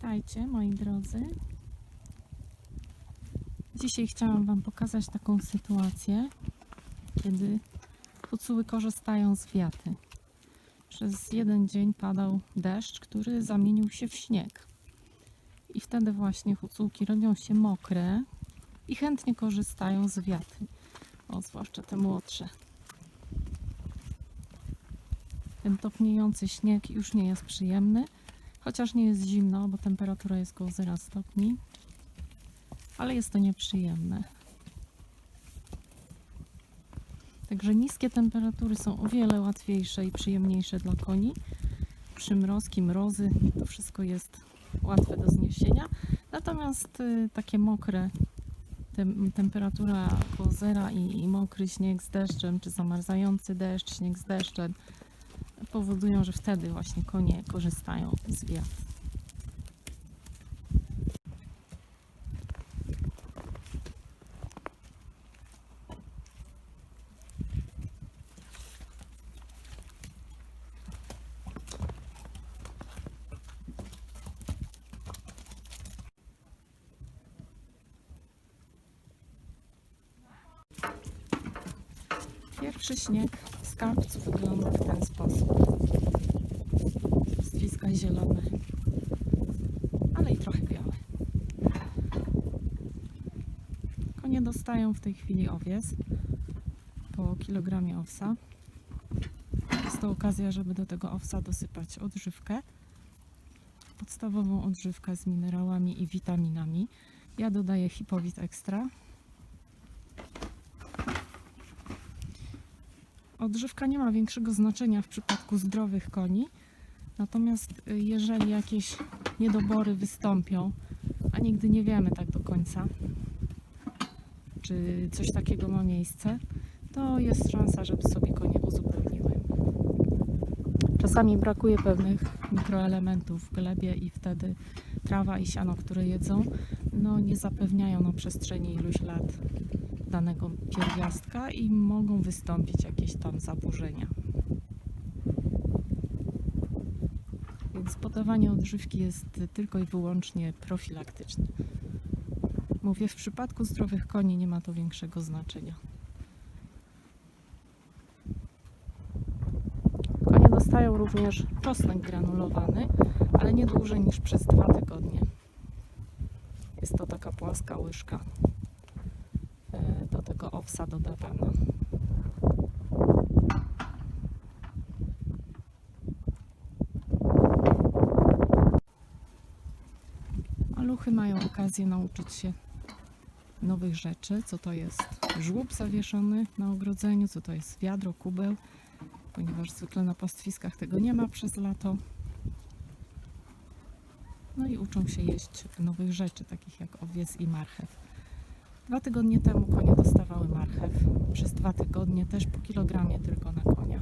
Witajcie moi drodzy. Dzisiaj chciałam Wam pokazać taką sytuację, kiedy hucuły korzystają z wiaty. Przez jeden dzień padał deszcz, który zamienił się w śnieg. I wtedy właśnie hucułki robią się mokre i chętnie korzystają z wiaty. O, zwłaszcza te młodsze. Ten topniejący śnieg już nie jest przyjemny. Chociaż nie jest zimno, bo temperatura jest koło 0 stopni, ale jest to nieprzyjemne. Także niskie temperatury są o wiele łatwiejsze i przyjemniejsze dla koni. Przymrozki, mrozy, to wszystko jest łatwe do zniesienia. Natomiast y, takie mokre, tem, temperatura koło zera i, i mokry śnieg z deszczem, czy zamarzający deszcz, śnieg z deszczem, powodują, że wtedy właśnie konie korzystają z wiat. Pierwszy śnieg w skarbcu wygląda w ten sposób. Konie dostają w tej chwili owiec po kilogramie owsa. Jest to okazja, żeby do tego owsa dosypać odżywkę. Podstawową odżywkę z minerałami i witaminami. Ja dodaję Hipowit Extra. Odżywka nie ma większego znaczenia w przypadku zdrowych koni. Natomiast y, jeżeli jakieś niedobory wystąpią, a nigdy nie wiemy tak do końca, czy coś takiego ma miejsce, to jest szansa, żeby sobie konie uzupełniły. Czasami brakuje pewnych mikroelementów w glebie i wtedy trawa i siano, które jedzą, no nie zapewniają na przestrzeni iluś lat danego pierwiastka i mogą wystąpić jakieś tam zaburzenia. Więc podawanie odżywki jest tylko i wyłącznie profilaktyczne. Mówię, w przypadku zdrowych koni nie ma to większego znaczenia. Konie dostają również czosnek granulowany, ale nie dłużej niż przez dwa tygodnie. Jest to taka płaska łyżka e, do tego owsa dodawana. Maluchy mają okazję nauczyć się nowych rzeczy, co to jest żłób zawieszony na ogrodzeniu, co to jest wiadro, kubeł, ponieważ zwykle na pastwiskach tego nie ma przez lato. No i uczą się jeść nowych rzeczy, takich jak owiec i marchew. Dwa tygodnie temu konie dostawały marchew. Przez dwa tygodnie też po kilogramie tylko na konia.